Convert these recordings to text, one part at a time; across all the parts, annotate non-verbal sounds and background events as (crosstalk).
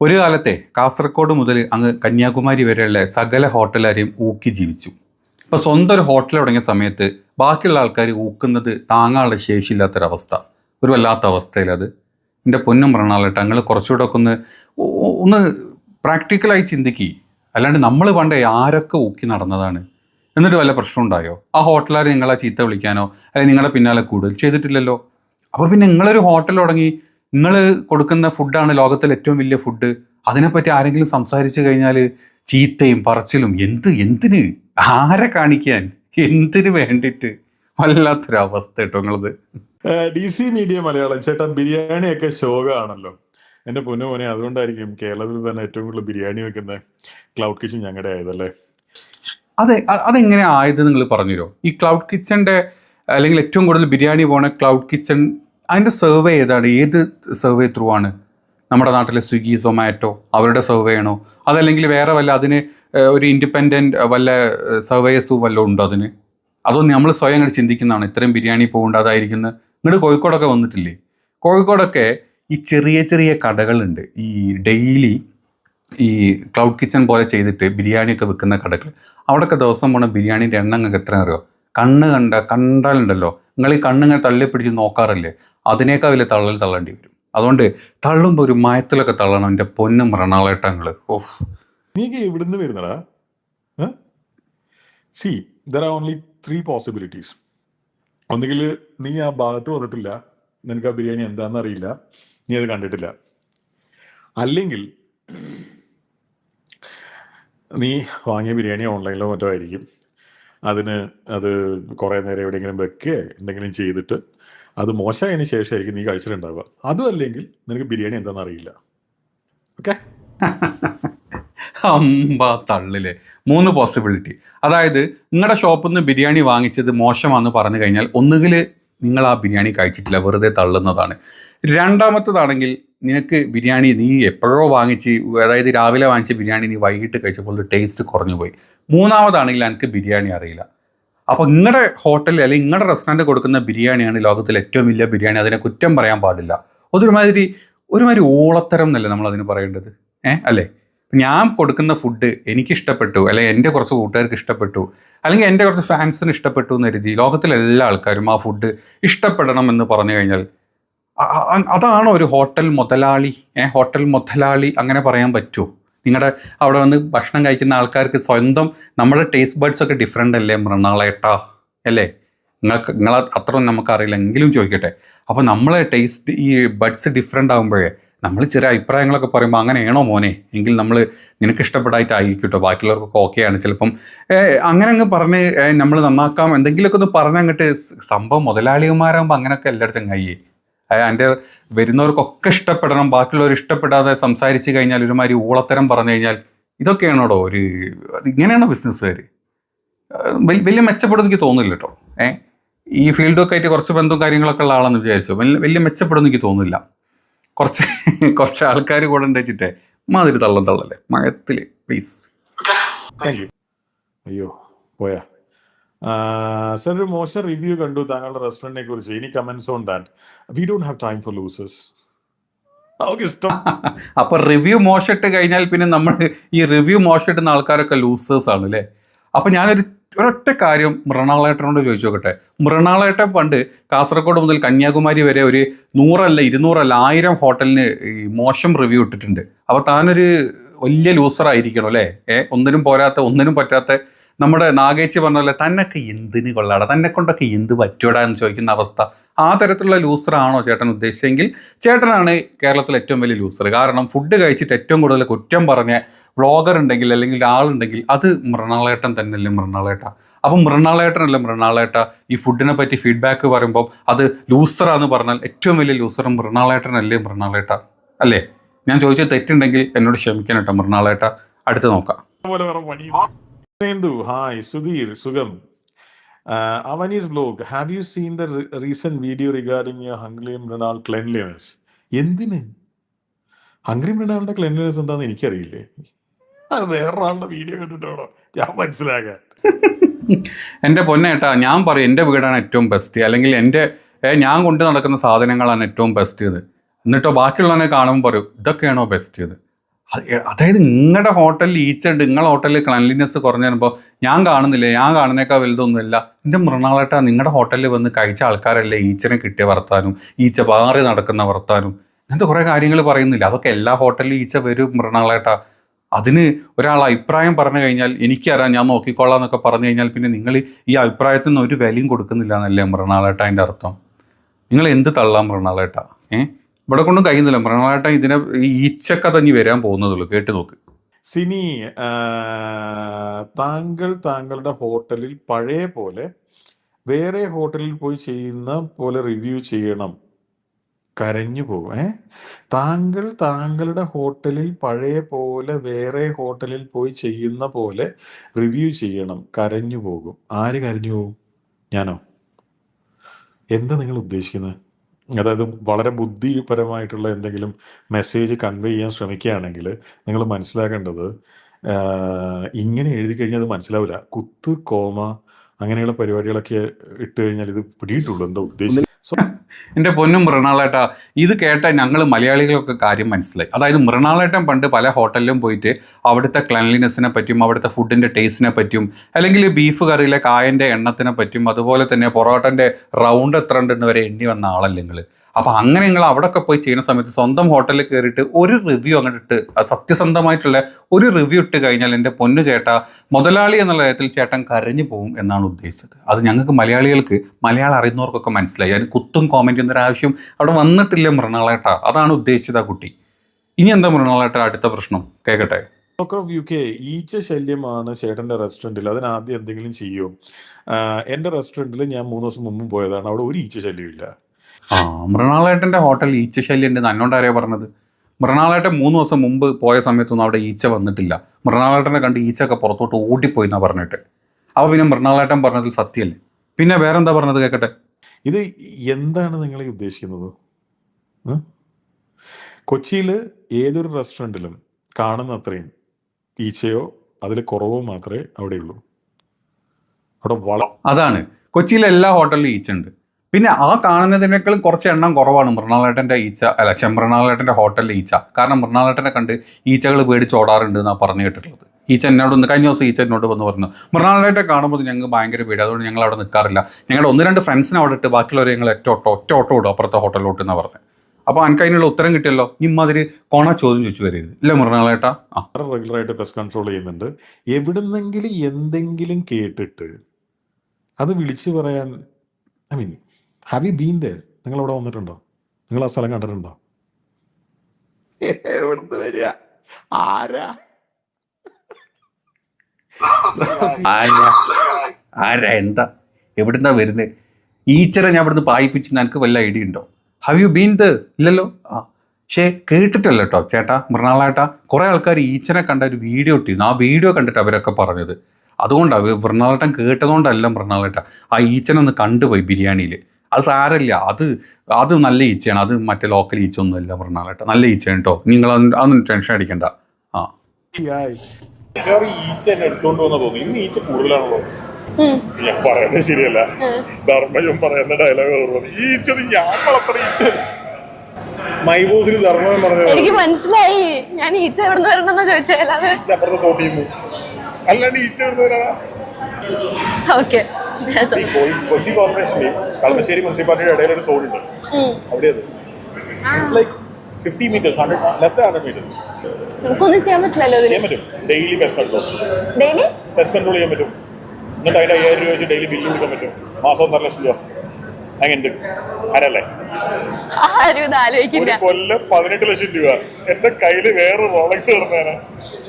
ഒരു കാലത്തെ കാസർഗോഡ് മുതൽ അങ്ങ് കന്യാകുമാരി വരെയുള്ള സകല ഹോട്ടലുകാരെയും ഊക്കി ജീവിച്ചു. ഇപ്പോൾ സ്വന്തം ഒരു ഹോട്ടൽ തുടങ്ങിയ സമയത്ത് ബാക്കിയുള്ള ആൾക്കാർ ഊക്കുന്നത് താങ്ങാനുള്ള ശേഷിയില്ലാത്തൊരവസ്ഥ. ഒരു വല്ലാത്ത അവസ്ഥയിൽ അത്. എന്റെ പൊന്നും പറഞ്ഞാലട്ടെ അങ്ങൾ കുറച്ചുകൂടെ ഒക്കെ ഒന്ന് ഒന്ന് പ്രാക്ടിക്കലായി ചിന്തിക്കി. അല്ലാണ്ട് നമ്മൾ പണ്ട് ആരൊക്കെ ഊക്കി നടന്നതാണ്? എന്നിട്ട് വല്ല പ്രശ്നം ഉണ്ടായോ? ആ ഹോട്ടലുകാർ നിങ്ങളെ ചീത്ത വിളിക്കാനോ അല്ലെങ്കിൽ നിങ്ങളുടെ പിന്നാലെ കൂടുതൽ ചെയ്തിട്ടില്ലല്ലോ? അപ്പോൾ പിന്നെ നിങ്ങളൊരു ഹോട്ടൽ തുടങ്ങി നിങ്ങൾ കൊടുക്കുന്ന ഫുഡാണ് ലോകത്തിലെ ഏറ്റവും വലിയ ഫുഡ് അതിനെപ്പറ്റി ആരെങ്കിലും സംസാരിച്ചു കഴിഞ്ഞാൽ ചീത്തയും പറച്ചിലും എന്ത് എന്തിന്? ആരെ കാണിക്കാൻ? എന്തിനു വേണ്ടിയിട്ട് വല്ലാത്തൊരവസ്ഥ കേട്ടോ നിങ്ങളത്. ഡി സി മീഡിയ മലയാളം ചേട്ടാ ബിരിയാണിയൊക്കെ ശോകമാണല്ലോ എന്റെ പൊന്നു മോനെ അതുകൊണ്ടായിരിക്കും കേരളത്തിൽ തന്നെ ഏറ്റവും കൂടുതൽ ബിരിയാണി വെക്കുന്ന ക്ലൗഡ് കിച്ചൺ ഞങ്ങളുടെ ആയതല്ലേ? അതെ അതെങ്ങനെ ആയത് നിങ്ങൾ പറഞ്ഞുതരോ ഈ ക്ലൗഡ് കിച്ചന്റെ അല്ലെങ്കിൽ ഏറ്റവും കൂടുതൽ ബിരിയാണി പോണ ക്ലൗഡ് കിച്ചൺ അതിന്റെ സർവേ ഏതാണ്? ഏത് സർവേ ത്രൂ ആണ്? നമ്മുടെ നാട്ടിലെ സ്വിഗ്ഗി സൊമാറ്റോ അവരുടെ സർവേ ആണോ? അതല്ലെങ്കിൽ വേറെ വല്ല അതിന് ഒരു ഇൻഡിപെൻഡന്റ് വല്ല സർവേസ് വല്ലതും ഉണ്ടോ അതിന്? അതൊന്നും നമ്മൾ സ്വയം അങ്ങോട്ട് ചിന്തിക്കുന്നതാണ്. ഇത്രയും ബിരിയാണി പോകേണ്ട അതായിരിക്കുന്നത് ഇങ്ങോട്ട് കോഴിക്കോടൊക്കെ വന്നിട്ടില്ലേ? കോഴിക്കോടൊക്കെ ഈ ചെറിയ ചെറിയ കടകളുണ്ട്. ഈ ഡെയിലി ഈ ക്ലൗഡ് കിച്ചൺ പോലെ ചെയ്തിട്ട് ബിരിയാണിയൊക്കെ വിൽക്കുന്ന കടകൾ അവിടെയൊക്കെ ദിവസം പോണ ബിരിയാണിന്റെ എണ്ണം നിങ്ങൾക്ക് എത്ര കണ്ണ് കണ്ട കണ്ടാലുണ്ടല്ലോ. നിങ്ങൾ ഈ കണ്ണിങ്ങനെ തള്ളി പിടിച്ച് നോക്കാറില്ലേ? അതിനേക്കാൾ വലിയ തള്ളൽ തള്ളേണ്ടി വരും. അതുകൊണ്ട് തള്ളുമ്പോൾ ഒരു മയത്തിലൊക്കെ തള്ളണം എന്റെ പൊന്നും മൃണാളേട്ടങ്ങൾ ഓഫ് നീക്ക് ഇവിടുന്ന് വരുന്നടാ? See there are only three possibilities ഒന്നുകിൽ നീ ആ ഭാഗത്ത് വന്നിട്ടില്ല. നിനക്ക് ആ ബിരിയാണി എന്താണെന്ന് അറിയില്ല. നീ അത് കണ്ടിട്ടില്ല. അല്ലെങ്കിൽ നീ വാങ്ങിയ ബിരിയാണി ഓൺലൈനിലോ മറ്റോ ആയിരിക്കും. അതിന് അത് കുറേ നേരം എവിടെയെങ്കിലും വെക്കുകയോ എന്തെങ്കിലും ചെയ്തിട്ട് അത് മോശമായതിനു ശേഷമായിരിക്കും നീ കഴിച്ചിട്ടുണ്ടാവുക. അതും അല്ലെങ്കിൽ നിനക്ക് ബിരിയാണി എന്താണെന്ന് അറിയില്ല. ഓക്കെ? അമ്പ മൂന്ന് പോസിബിലിറ്റി അതായത് നിങ്ങളുടെ ഷോപ്പിൽ നിന്ന് ബിരിയാണി വാങ്ങിച്ചത് മോശമാണെന്ന് പറഞ്ഞു കഴിഞ്ഞാൽ ഒന്നുകിൽ നിങ്ങൾ ആ ബിരിയാണി കഴിച്ചിട്ടില്ല വെറുതെ തള്ളുന്നതാണ്. രണ്ടാമത്തതാണെങ്കിൽ നിനക്ക് ബിരിയാണി നീ എപ്പോഴോ വാങ്ങിച്ച് അതായത് രാവിലെ വാങ്ങിച്ച ബിരിയാണി നീ വൈകിട്ട് കഴിച്ചപ്പോൾ ടേസ്റ്റ് കുറഞ്ഞു പോയി. മൂന്നാമതാണെങ്കിൽ എനിക്ക് ബിരിയാണി അറിയില്ല. അപ്പോൾ നിങ്ങളുടെ ഹോട്ടലിൽ അല്ലെങ്കിൽ നിങ്ങളുടെ റെസ്റ്റോറന്റ് കൊടുക്കുന്ന ബിരിയാണിയാണ് ലോകത്തിൽ ഏറ്റവും വലിയ ബിരിയാണി. അതിനെ കുറ്റം പറയാൻ പാടില്ല. അതൊരുമാതിരി ഒരുമാതിരി ഓളത്തരം എന്നല്ലേ നമ്മൾ അതിന് പറയേണ്ടത്? ഏഹ് അല്ലേ? ഞാൻ കൊടുക്കുന്ന ഫുഡ് എനിക്ക് ഇഷ്ടപ്പെട്ടു അല്ലെങ്കിൽ എന്റെ കുറച്ച് കൂട്ടുകാർക്ക് ഇഷ്ടപ്പെട്ടു അല്ലെങ്കിൽ എന്റെ കുറച്ച് ഫാൻസിന് ഇഷ്ടപ്പെട്ടു എന്ന് കരുതി ലോകത്തിലെ എല്ലാ ആൾക്കാരും ആ ഫുഡ് ഇഷ്ടപ്പെടണം എന്ന് പറഞ്ഞു കഴിഞ്ഞാൽ അതാണോ ഒരു ഹോട്ടൽ മുതലാളി? ഏ ഹോട്ടൽ മുതലാളി അങ്ങനെ പറയാൻ പറ്റുമോ നിങ്ങളുടെ അവിടെ വന്ന് ഭക്ഷണം കഴിക്കുന്ന ആൾക്കാർക്ക് സ്വന്തം നമ്മുടെ ടേസ്റ്റ് ബഡ്സ് ഒക്കെ ഡിഫറെന്റ് അല്ലേ മൃണാളേട്ടാ? അല്ലേ? നിങ്ങൾക്ക് നിങ്ങളെ അത്ര നമുക്കറിയില്ല എങ്കിലും ചോദിക്കട്ടെ. അപ്പോൾ നമ്മളെ ടേസ്റ്റ് ഈ ബഡ്സ് ഡിഫറെന്റ് ആകുമ്പോഴേ നമ്മൾ ചെറിയ അഭിപ്രായങ്ങളൊക്കെ പറയുമ്പോൾ അങ്ങനെയാണോ മോനെ? എങ്കിൽ നമ്മൾ നിനക്ക് ഇഷ്ടപ്പെടായിട്ടായിരിക്കും കേട്ടോ ബാക്കിയുള്ളവർക്കൊക്കെ ഓക്കെയാണ് ചിലപ്പം ഏഹ്, അങ്ങനെ അങ്ങ് പറഞ്ഞ് നമ്മൾ നന്നാക്കാം. എന്തെങ്കിലുമൊക്കെ ഒന്ന് പറഞ്ഞ് അങ്ങോട്ട് സംഭവം മുതലാളിമാരാകുമ്പോൾ അങ്ങനെയൊക്കെ എല്ലായിടത്തും ചങ്ങായി എന്റെ വരുന്നവർക്കൊക്കെ ഇഷ്ടപ്പെടണം ബാക്കിയുള്ളവർ ഇഷ്ടപ്പെടാതെ സംസാരിച്ച് കഴിഞ്ഞാൽ ഒരുമാതിരി ഊളത്തരം പറഞ്ഞു കഴിഞ്ഞാൽ ഇതൊക്കെയാണോടോ ഒരു ഇങ്ങനെയാണോ ബിസിനസ്സുകാർ വലിയ മെച്ചപ്പെടുന്ന എനിക്ക് തോന്നില്ല കേട്ടോ. ഏ? ഈ ഫീൽഡൊക്കെ ആയിട്ട് കുറച്ച് ബന്ധവും കാര്യങ്ങളൊക്കെ ഉള്ള ആളെന്ന് വിചാരിച്ചു? വലിയ വലിയ മെച്ചപ്പെടുന്ന എനിക്ക് തോന്നില്ല കുറച്ച് (laughs) കുറച്ച് ആൾക്കാർ കൂടെ ഉണ്ടെച്ചിട്ടേ മാതിരി തള്ളം തള്ളല്ലേ? മഴത്തിൽ പ്ലീസ് അയ്യോ പോയാ. സർ ഒരു മോശം റിവ്യൂ കണ്ടു താങ്കളുടെ റെസ്റ്റോറന്റിനെ കുറിച്ച്. ഇനി comments on that we don't have time for losers അപ്പൊ റിവ്യൂ മോശമിട്ട് കഴിഞ്ഞാൽ പിന്നെ നമ്മൾ ഈ റിവ്യൂ മോശമിട്ടുന്ന ആൾക്കാരൊക്കെ ലൂസേഴ്സ് ആണ് അല്ലേ അപ്പൊ ഞാനൊരു ഒരൊറ്റ കാര്യം മൃണാളേട്ടനോട് ചോദിച്ചു നോക്കട്ടെ. മൃണാളേട്ടൻ പണ്ട് കാസർഗോഡ് മുതൽ കന്യാകുമാരി വരെ ഒരു നൂറല്ല ഇരുന്നൂറല്ല ആയിരം ഹോട്ടലിന് മോശം റിവ്യൂ ഇട്ടിട്ടുണ്ട്. അപ്പോൾ താനൊരു വലിയ ലൂസർ ആയിരിക്കണം അല്ലേ ഏ ഒന്നിനും പോരാത്ത ഒന്നിനും പറ്റാത്ത നമ്മുടെ നാഗേച്ചി പറഞ്ഞ പോലെ തന്നൊക്കെ എന്തിന് കൊള്ളാടാ? തന്നെ കൊണ്ടൊക്കെ എന്ത് പറ്റൂടാ എന്ന് ചോദിക്കുന്ന അവസ്ഥ. ആ തരത്തിലുള്ള ലൂസറാണോ ചേട്ടൻ ഉദ്ദേശിച്ചെങ്കിൽ ചേട്ടനാണ് കേരളത്തിലെ ഏറ്റവും വലിയ ലൂസർ കാരണം ഫുഡ് കഴിച്ചിട്ട് ഏറ്റവും കൂടുതൽ കുറ്റം പറഞ്ഞ വ്ളോഗർ ഉണ്ടെങ്കിൽ അല്ലെങ്കിൽ ആളുണ്ടെങ്കിൽ അത് മൃണാളേട്ടൻ തന്നെയല്ലേ മൃണാളേട്ട. അപ്പം മൃണാളേട്ടനല്ലേ മൃണാളേട്ട? ഈ ഫുഡിനെ പറ്റി ഫീഡ്ബാക്ക് പറയുമ്പോൾ അത് ലൂസറാന്ന് പറഞ്ഞാൽ ഏറ്റവും വലിയ ലൂസർ മൃണാളേട്ടനല്ലേ മൃണാളേട്ട? അല്ലേ? ഞാൻ ചോദിച്ചത് തെറ്റുണ്ടെങ്കിൽ എന്നോട് ക്ഷമിക്കണം മൃണാളേട്ട. അടുത്ത് നോക്കാം. എന്തു ഹായ് സുധീർ സുഖം Avanis blog have you seen the recent video regarding you ഹംഗ്ലിയം Mrinal cleanliness എന്തിന് ഹംഗ്രി മൃണാളിന്റെ ക്ലെൻലിനെസ് എന്താന്ന് എനിക്കറിയില്ലേ? അത് വേറൊരാളുടെ വീഡിയോ കണ്ടിട്ടാണോ? ഞാൻ മനസ്സിലാകാൻ. എന്റെ പൊന്നേട്ടാ ഞാൻ പറയും എന്റെ വീടാണ് ഏറ്റവും ബെസ്റ്റ് അല്ലെങ്കിൽ എന്റെ ഞാൻ കൊണ്ട് നടക്കുന്ന സാധനങ്ങളാണ് ഏറ്റവും ബെസ്റ്റ് ഇത്. എന്നിട്ടോ ബാക്കിയുള്ളവനെ കാണുമ്പോൾ പറയും ഇതൊക്കെയാണോ ബെസ്റ്റ് ഇത്? അതായത് നിങ്ങളുടെ ഹോട്ടലിൽ ഈച്ച ഉണ്ട് നിങ്ങളുടെ ഹോട്ടലിൽ ക്ലൻലിനെസ് കുറഞ്ഞു വരുമ്പോൾ ഞാൻ കാണുന്നില്ല ഞാൻ കാണുന്നേക്കാൾ വലുതൊന്നുമില്ല. എന്റെ മൃണാളേട്ട നിങ്ങളുടെ ഹോട്ടലിൽ വന്ന് കഴിച്ച ആൾക്കാരല്ലേ ഈച്ചനെ കിട്ടിയ വർത്താനും ഈച്ച പാറി നടക്കുന്ന വർത്താനും. അങ്ങനത്തെ കുറേ കാര്യങ്ങൾ പറയുന്നില്ല. അതൊക്കെ എല്ലാ ഹോട്ടലിലും ഈച്ച വരും മൃണാളേട്ട. അതിന് ഒരാൾ അഭിപ്രായം പറഞ്ഞു കഴിഞ്ഞാൽ എനിക്കറിയാം ഞാൻ നോക്കിക്കോളാം എന്നൊക്കെ പറഞ്ഞു കഴിഞ്ഞാൽ പിന്നെ നിങ്ങൾ ഈ അഭിപ്രായത്തിൽ അഭിപ്രായത്തിന് ഒരു വിലയും കൊടുക്കുന്നില്ല എന്നല്ലേ മൃണാളേട്ട അതിന്റെ അർത്ഥം. നിങ്ങൾ എന്ത് തള്ളാം മൃണാളേട്ട ഏ? ഇവിടെ കൊണ്ടും കഴിയുന്നില്ല. മൃണാളേട്ട ഇതിനെ ഈ ഈച്ചക്ക തന്നെ വരാൻ പോകുന്നതുള്ളൂ. കേട്ട് നോക്ക്. സിനി താങ്കൾ താങ്കളുടെ ഹോട്ടലിൽ പഴയ പോലെ വേറെ ഹോട്ടലിൽ പോയി ചെയ്യുന്ന പോലെ റിവ്യൂ ചെയ്യണം. കരഞ്ഞു പോകും. ഏ? താങ്കൾ താങ്കളുടെ ഹോട്ടലിൽ പഴയ പോലെ വേറെ ഹോട്ടലിൽ പോയി ചെയ്യുന്ന പോലെ റിവ്യൂ ചെയ്യണം. കരഞ്ഞു പോകും. ആര് കരഞ്ഞു പോകും? ഞാനോ? എന്താ നിങ്ങൾ ഉദ്ദേശിക്കുന്നത്? അതായത് വളരെ ബുദ്ധിപരമായിട്ടുള്ള എന്തെങ്കിലും മെസ്സേജ് കൺവേ ചെയ്യാൻ ശ്രമിക്കുകയാണെങ്കിൽ നിങ്ങൾ മനസ്സിലാക്കേണ്ടത് ഇങ്ങനെ എഴുതി കഴിഞ്ഞാൽ അത് മനസ്സിലാവില്ല. കുത്ത് കോമ അങ്ങനെയുള്ള പരിപാടികളൊക്കെ ഇട്ട് കഴിഞ്ഞാൽ ഇത് പിടിയിട്ടുള്ളൂ. എന്താ ഉദ്ദേശിച്ചത്? സോ എന്റെ പൊന്നും മൃണാളേട്ട ഇത് കേട്ട ഞങ്ങൾ മലയാളികളൊക്കെ കാര്യം മനസ്സിലായി. അതായത് മൃണാളേട്ടൻ പണ്ട് പല ഹോട്ടലിലും പോയിട്ട് അവിടുത്തെ ക്ലൻലിനെസ്സിനെ പറ്റിയും അവിടുത്തെ ഫുഡിന്റെ ടേസ്റ്റിനെ പറ്റിയും അല്ലെങ്കിൽ ബീഫ് കറിയിലെ കായന്റെ എണ്ണത്തിനെ പറ്റിയും അതുപോലെ തന്നെ പൊറോട്ടന്റെ റൗണ്ട് എത്ര ഉണ്ടെന്ന് വരെ എണ്ണി വന്ന ആളല്ലേ നിങ്ങൾ അപ്പോൾ അങ്ങനെ നിങ്ങൾ അവിടെയൊക്കെ പോയി ചെയ്യുന്ന സമയത്ത് സ്വന്തം ഹോട്ടലിൽ കയറിയിട്ട് ഒരു റിവ്യൂ അങ്ങോട്ട് ഇട്ട് സത്യസന്ധമായിട്ടുള്ള ഒരു റിവ്യൂ ഇട്ട് കഴിഞ്ഞാൽ എന്റെ പൊന്നു ചേട്ട മുതലാളി എന്നുള്ള കാര്യത്തിൽ ചേട്ടൻ കരഞ്ഞു പോകും എന്നാണ് ഉദ്ദേശിച്ചത്. അത് ഞങ്ങൾക്ക് മലയാളികൾക്ക് മലയാളം അറിയുന്നവർക്കൊക്കെ മനസ്സിലായി. അതിന് കുത്തും കോമന്റ് എന്നൊരു ആവശ്യം അവിടെ വന്നിട്ടില്ല മൃണാളേട്ട. അതാണ് ഉദ്ദേശിച്ചത് ആ കുട്ടി. ഇനി എന്താ മൃണാളേട്ട അടുത്ത പ്രശ്നം? കേൾക്കട്ടെ ഓഫ് യു കെ ഈച്ച ശല്യമാണ് ചേട്ടന്റെ റെസ്റ്റോറന്റിൽ അതിന് ആദ്യം എന്തെങ്കിലും ചെയ്യുമോ എന്റെ റെസ്റ്റോറന്റിൽ ഞാൻ മൂന്ന് ദിവസം മുമ്പ് പോയതാണ്. അവിടെ ഒരു ഈച്ച ശല്യമില്ല ആ മൃണാളേട്ടന്റെ ഹോട്ടലിൽ ഈച്ച നന്നോണ്ട് ആരെയാ പറഞ്ഞത്? മൃണാളേട്ടൻ മൂന്ന് ദിവസം മുമ്പ് പോയ സമയത്തൊന്നും അവിടെ ഈച്ച വന്നിട്ടില്ല. മൃണാളേട്ടനെ കണ്ട് ഈച്ചയൊക്കെ പുറത്തോട്ട് ഓടിപ്പോയി എന്നാ പറഞ്ഞിട്ട്. അപ്പോൾ പിന്നെ മൃണാളേട്ടൻ പറഞ്ഞതിൽ സത്യമല്ലേ പിന്നെ വേറെന്താ പറഞ്ഞത് കേക്കട്ടെ? ഇത് എന്താണ് നിങ്ങൾ ഉദ്ദേശിക്കുന്നത്? കൊച്ചിയിൽ ഏതൊരു റെസ്റ്റോറന്റിലും കാണുന്ന അത്രയും ഈച്ചയോ അതിൽ കുറവോ മാത്രമേ അവിടെയുള്ളൂ. അവിടെ വള അതാണ്. കൊച്ചിയിലെ എല്ലാ ഹോട്ടലിലും ഈച്ച ഉണ്ട് പിന്നെ ആ കാണുന്നതിനേക്കാളും കുറച്ച് എണ്ണം കുറവാണ് മൃണാളേട്ടന്റെ ഈച്ച അല്ല പക്ഷെ മൃണാളേട്ടന്റെ ഹോട്ടലിലെ ഈച്ച. കാരണം മൃണാളേട്ടനെ കണ്ട് ഈച്ചകൾ പേടിച്ച് ഓടാറുണ്ട് എന്നാണ് പറഞ്ഞു കേട്ടിട്ടുള്ളത്. ഈച്ച എന്നോട് ഒന്ന് കഴിഞ്ഞ ദിവസം ഈച്ച എന്നോട് വന്ന് പറഞ്ഞു മൃണാളേട്ടെ കാണുമ്പോൾ ഞങ്ങൾക്ക് ഭയങ്കര പേടി അതുകൊണ്ട് ഞങ്ങൾ അവിടെ നിൽക്കാറില്ല. ഞങ്ങളുടെ ഒന്ന് രണ്ട് ഫ്രണ്ട്സിനെ അവിടെ ഇട്ട് ബാക്കിയുള്ളവരെ ഞങ്ങൾ ഒറ്റ ഓട്ടോ ഒറ്റ ഓട്ടോ ഇടും അപ്പുറത്തെ ഹോട്ടലിലോട്ട് എന്നാണ് പറഞ്ഞത് അപ്പോൾ എനിക്ക് അതിനുള്ള ഉത്തരം കിട്ടിയല്ലോ? ഇമ്മാതിരി കോണ ചോദ്യം ചോദിച്ചു വരരുത്. ഇല്ല മൃണാളേട്ടാ? ആ. റെഗുലറായിട്ട് പെസ്റ്റ് കൺട്രോൾ ചെയ്യുന്നുണ്ട്. എവിടുന്നെങ്കിലും എന്തെങ്കിലും കേട്ടിട്ട് അത് വിളിച്ചു പറയാൻ I mean have you been there നിങ്ങൾ അവിടെ വന്നിട്ടുണ്ടോ? നിങ്ങൾ ആ സ്ഥലം കണ്ടിട്ടുണ്ടോ? എവിടുന്ന് വരിക? ആരാ? ആരാ? എന്താ? എവിടുന്നാ വരുന്നത് ഈച്ചറെ ഞാൻ ഇവിടുന്ന് പായിപ്പിച്ച് നിനക്ക് വല്ല ഐഡിയ ഉണ്ടോ? ഹവ് യു ബീൻ ദ ഇല്ലല്ലോ? ആ. പക്ഷേ കേട്ടിട്ടല്ല കേട്ടോ ചേട്ടാ മൃണാളേട്ടാ. കുറേ ആൾക്കാർ ഈച്ചനെ കണ്ട ഒരു വീഡിയോ ഇട്ടിരുന്നു. ആ വീഡിയോ കണ്ടിട്ട് അവരൊക്കെ പറഞ്ഞത്. അതുകൊണ്ടാണ് മൃണാളേട്ടൻ കേട്ടതുകൊണ്ടല്ല മൃണാളേട്ട. ആ ഈച്ചനെ ഒന്ന് കണ്ടുപോയി ബിരിയാണിയിൽ അത് സാരമില്ല. അത് അത് നല്ല ഈച്ചയാണ്. അത് മറ്റേ ലോക്കൽ ഈച്ച ഒന്നുമില്ല പറഞ്ഞാൽ കേട്ടോ. നല്ല ഈച്ചയാണ് കേട്ടോ നിങ്ങൾ അതൊന്നും ടെൻഷൻ അടിക്കണ്ട. ആ. ഈച്ച എടുത്തോണ്ട് വന്ന തോന്നി ഇന്ന് ഈച്ച കൂടുതലാണല്ലോ. ഞാൻ പറയുന്നത് ശരിയല്ല. പറയുന്ന ഡയലോഗ് ഓർമ്മ ഈച്ചത് ഞാൻ വളർത്തുന്ന ഈച്ച. പറഞ്ഞത് എനിക്ക് മനസ്സിലായി. ഞാൻ ഈച്ച എവിടെ നിന്ന് വരണമെന്ന് ചോദിച്ചാൽ അത് ഈച്ച അപ്പുറത്ത് തോട്ടിന്ന്. അല്ലാണ്ട് ഈച്ച വരുന്നവരാണ് ഓക്കെ. കൊച്ചി കോർപ്പറേഷനിൽ കളമശ്ശേരി മുനിസിപ്പാലിറ്റിയുടെ ഇടയിൽ ഒരു തോടുണ്ട്. അവിടെ അത് it's like fifty metres hundred less hundred metres നമുക്കൊന്നും ചെയ്യാൻ പറ്റില്ലല്ലോ ചെയ്യാൻ പറ്റും. Daily pest control daily pest control ചെയ്യാൻ പറ്റും. എന്നിട്ട് അതിന്റെ അയ്യായിരം രൂപ വെച്ച് ഡെയിലി ബില്ല് കൊടുക്കാൻ പറ്റും. മാസം ഒന്നര ലക്ഷം രൂപ. അങ്ങനെ ആരല്ലേ? ആരും ഇത് ആലോചിക്കില്ല. കൊല്ലം പതിനെട്ട് ലക്ഷം രൂപ. എന്റെ കയ്യിൽ വേറെ റോളക്സ് കിടന്നേനെ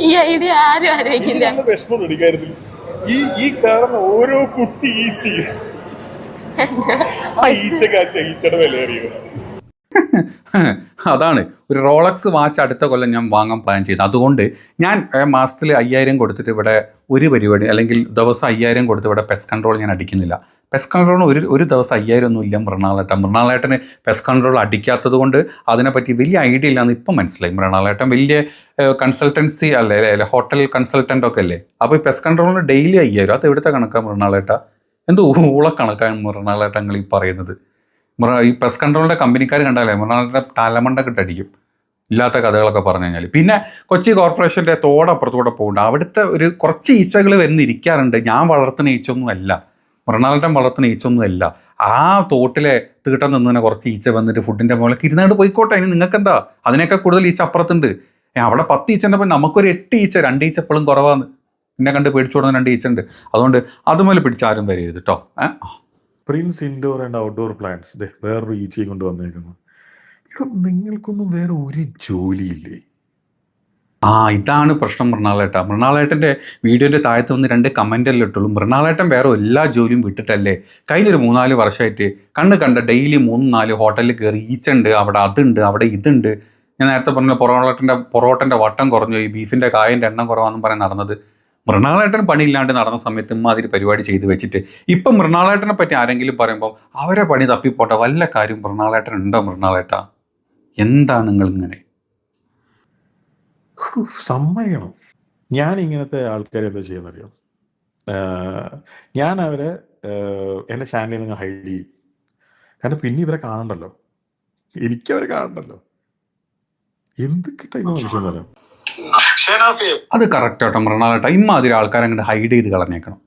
ഈ ഐഡിയ ആരും ആലോചിക്കില്ല. വിഷമം ഈ ഈ കാണുന്ന ഓരോ കുട്ടി ഈ കാച്ച ഈച്ചയുടെ വില അറിയുക അതാണ്. ഒരു റോളക്സ് വാച്ച് അടുത്ത കൊല്ലം ഞാൻ വാങ്ങാൻ പ്ലാൻ ചെയ്തു അതുകൊണ്ട് ഞാൻ മാസത്തിൽ അയ്യായിരം കൊടുത്തിട്ട് ഇവിടെ ഒരു പരിപാടി അല്ലെങ്കിൽ ദിവസം അയ്യായിരം കൊടുത്ത് ഇവിടെ പെസ് കൺട്രോൾ ഞാൻ അടിക്കുന്നില്ല. പെസ് കൺട്രോൾ ഒരു ഒരു ദിവസം അയ്യായിരം ഒന്നും ഇല്ല മൃണാളേട്ടൻ. മൃണാളേട്ടന് പെസ് കൺട്രോൾ അടിക്കാത്തത് കൊണ്ട് അതിനെപ്പറ്റി വലിയ ഐഡിയ ഇല്ലാന്ന് ഇപ്പം മനസ്സിലായി. മൃണാളേട്ടൻ വലിയ കൺസൾട്ടൻസി അല്ലേ അല്ലെ ഹോട്ടൽ കൺസൾട്ടന്റ് ഒക്കെ അല്ലേ. അപ്പോൾ ഈ പെസ് കൺട്രോളിന് ഡെയിലി അയ്യായിരം. അത് എവിടുത്തെ കണക്കാണ് മൃണാളേട്ട? എന്തോ ഊള കണക്കാണ് മൃണാളേട്ടങ്ങൾ ഈ പറയുന്നത്. മൃ- ഈ പ്രസ് കൺട്രോളിന്റെ കമ്പനിക്കാർ കണ്ടാലേ മൃണാളിന്റെ തലമണ്ട കിട്ടടിക്കും. ഇല്ലാത്ത കഥകളൊക്കെ പറഞ്ഞു കഴിഞ്ഞാൽ പിന്നെ കൊച്ചി കോർപ്പറേഷന്റെ തോടപ്പുറത്തൂടെ പോകുന്നുണ്ട് അവിടുത്തെ ഒരു കുറച്ച് ഈച്ചകൾ വന്നിരിക്കാറുണ്ട് ഞാൻ വളർത്തുന്ന ഈച്ചൊന്നും അല്ല വളർത്തുന്ന ഈച്ചൊന്നും അല്ല ആ തോട്ടിലെ തീട്ടം നിന്നതിനെ കുറച്ച് ഈച്ച വന്നിട്ട് ഫുഡിന്റെ മുകളിൽ ഇരുന്നാണ്ട് പോയിക്കോട്ടെ. അതിന് നിങ്ങൾക്ക് എന്താ അതിനേക്കാൾ കൂടുതൽ ഈച്ച അപ്പുറത്തുണ്ട്. അവിടെ പത്ത് ഈച്ചന്റെ നമുക്ക് നമുക്കൊരു എട്ട് ഈച്ച രണ്ട് ഈച്ച എപ്പോഴും കുറവാണ് എന്നെ കണ്ട് പേടിച്ചു കൊടുക്കുന്ന രണ്ട് ടീച്ചർ ഉണ്ട്. അതുകൊണ്ട് അതുപോലെ പിടിച്ച് ആരും വരരുത് കേട്ടോ Prince indoor and outdoor plants വേറൊരു ഈച്ചയും കൊണ്ട് വന്നേക്കുന്നു. നിങ്ങൾക്കൊന്നും വേറെ ഒരു ജോലിയില്ലേ? ആ ഇതാണ് പ്രശ്നം മൃണാളേട്ട. മൃണാളേട്ടന്റെ വീഡിയോന്റെ താഴത്ത് വന്ന് രണ്ട് കമന്റല്ലേ ഇട്ടുള്ളൂ. മൃണാളേട്ടൻ വേറെ എല്ലാ ജോലിയും വിട്ടിട്ടല്ലേ? കഴിഞ്ഞൊരു മൂന്നാൽ വർഷമായിട്ട് കണ്ണ് കണ്ട ഡെയിലി മൂന്ന് നാല് ഹോട്ടലിൽ കയറി ഈച്ചുണ്ട് അവിടെ അതുണ്ട് അവിടെ ഇതുണ്ട് ഞാൻ നേരത്തെ പറഞ്ഞ പൊറോട്ടന്റെ പൊറോട്ടന്റെ വട്ടം കുറഞ്ഞു ഈ ബീഫിന്റെ കായന്റെ എണ്ണം കുറവാണെന്നും പറയാൻ നടന്നത്. മൃണാളേട്ടൻ പണിയില്ലാണ്ട് നടന്ന സമയത്ത് ഇമ്മാതിരി പരിപാടി ചെയ്ത് വെച്ചിട്ട് ഇപ്പം മൃണാളേട്ടനെ പറ്റി ആരെങ്കിലും പറയുമ്പോൾ അവരെ പണി തപ്പിപ്പോട്ടെ വല്ല കാര്യം മൃണാളേട്ടൻ ഉണ്ടോ മൃണാളേട്ട? എന്താണ് നിങ്ങൾ ഇങ്ങനെ സമ്മതിക്കണം. ഞാൻ ഇങ്ങനത്തെ ആൾക്കാർ എന്താ ചെയ്യുന്നറിയോ? ഞാൻ അവരെ എന്റെ എന്റെ ചാനലിൽ നിന്ന് ഹൈഡ് ചെയ്യും. കാരണം പിന്നെ ഇവരെ കാണണ്ടല്ലോ. എനിക്ക് അവരെ കാണണ്ടല്ലോ എന്തൊക്കെ ടൈം മനുഷ്യൻ തരാം അത് കറക്റ്റ് കേട്ടോ മൃണാളേട്ടൻ ഇമ്മാതിരി ആൾക്കാരെ അങ്ങോട്ട് ഹൈഡ് ചെയ്ത് കളഞ്ഞേക്കണം.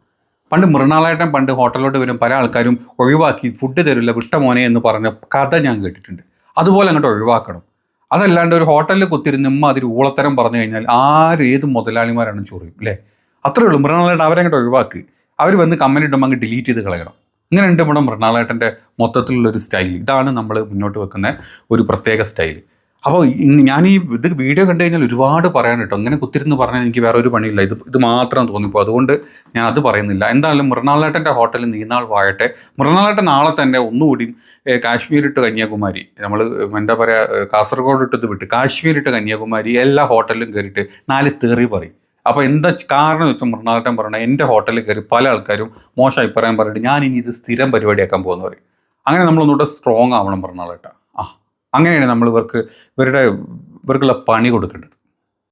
പണ്ട് മൃണാളേട്ടൻ പണ്ട് ഹോട്ടലിലോട്ട് വരും പല ആൾക്കാരും ഒഴിവാക്കി ഫുഡ് തരില്ല വിട്ട മോനെ എന്ന് പറഞ്ഞ കഥ ഞാൻ കേട്ടിട്ടുണ്ട്. അതുപോലെ അങ്ങോട്ട് ഒഴിവാക്കണം. അതല്ലാണ്ട് ഒരു ഹോട്ടലിൽ കുത്തിരുന്ന് ഇമ്മാതിരി ഊളത്തരം പറഞ്ഞു കഴിഞ്ഞാൽ ആരും ഏത് മുതലാളിമാരാണ് ചോറിയും അല്ലേ അത്രേ ഉള്ളൂ. മൃണാളേട്ടൻ അവരെ അങ്ങോട്ട് ഒഴിവാക്ക്. അവർ വന്ന് കമന്റ് ഇടുമ്പോൾ അങ്ങ് ഡിലീറ്റ് ചെയ്ത് കളയണം. ഇങ്ങനെ ഉണ്ട് നമ്മുടെ മൃണാളേട്ടന്റെ മൊത്തത്തിലുള്ള ഒരു സ്റ്റൈൽ ഇതാണ് നമ്മൾ മുന്നോട്ട് വെക്കുന്ന ഒരു പ്രത്യേക സ്റ്റൈൽ അപ്പോൾ ഞാൻ ഈ ഇത് വീഡിയോ കണ്ടു കഴിഞ്ഞാൽ ഒരുപാട് പറയാൻ കേട്ടോ. അങ്ങനെ കുത്തിരുന്ന് പറഞ്ഞാൽ എനിക്ക് വേറെ ഒരു പണിയില്ല. ഇത് ഇത് മാത്രം തോന്നിപ്പോൾ അതുകൊണ്ട് ഞാൻ അത് പറയുന്നില്ല. എന്തായാലും മൃണാളേട്ടന്റെ ഹോട്ടലിൽ നീനാൾ വാഴട്ടെ മൃണാളേട്ടൻ നാളെ തന്നെ ഒന്നുകൂടി കാശ്മീർ ഇട്ട് കന്യാകുമാരി. നമ്മൾ എന്താ പറയുക കാസർഗോഡ് ഇട്ടത് വിട്ട് കാശ്മീർ ഇട്ട് കന്യാകുമാരി എല്ലാ ഹോട്ടലിലും കയറിയിട്ട് നാല് തെറി പറയും. അപ്പോൾ എന്താ കാരണം വെച്ചാൽ മൃണാളേട്ടൻ പറഞ്ഞാൽ എന്റെ ഹോട്ടലിൽ കയറി പല ആൾക്കാരും മോശം അഭിപ്രായം പറഞ്ഞിട്ട് ഞാൻ ഇനി ഇത് സ്ഥിരം പരിപാടിയാക്കാൻ പോകുന്നവർ അങ്ങനെ നമ്മളൊന്നുകൂടെ സ്ട്രോങ് ആവണം മൃണാളേട്ട. അങ്ങനെയാണ് നമ്മൾ ഇവർക്ക് ഇവരുടെ ഇവർക്കുള്ള പണി കൊടുക്കേണ്ടത്.